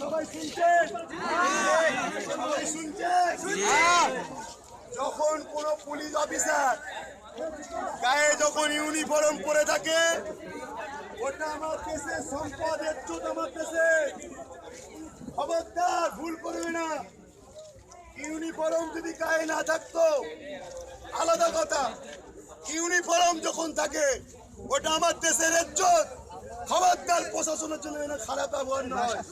সবাই যখন কোন পুলিশ অফিসার গায়ে যখন ইউনিফর্ম পরে থাকে, ওটা আমার দেশের সম্পদ এজ্জত আমার দেশে খবরদার, ভুল করবে না। ইউনিফর্ম যদি গায়ে না থাকতো, আলাদা কথা। ইউনিফর্ম যখন থাকে ওটা আমার দেশের ইজ্জত। খবরদার প্রশাসনের জন্য যেন খারাপ ব্যবহার না হয়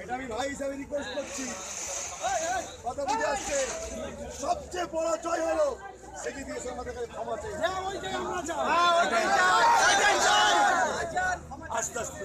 এটা আমি ভাই হিসাবে রিকোয়েস্ট করছি। কথা বুঝে আসছে। সবচেয়ে বড় জয় হলো সেটি দিয়ে আমাদের ক্ষমা চাই। আস্তে আস্তে।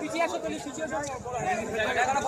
পিছিয়ে আসো তুমি পিছিয়ে আসো জায়গাটা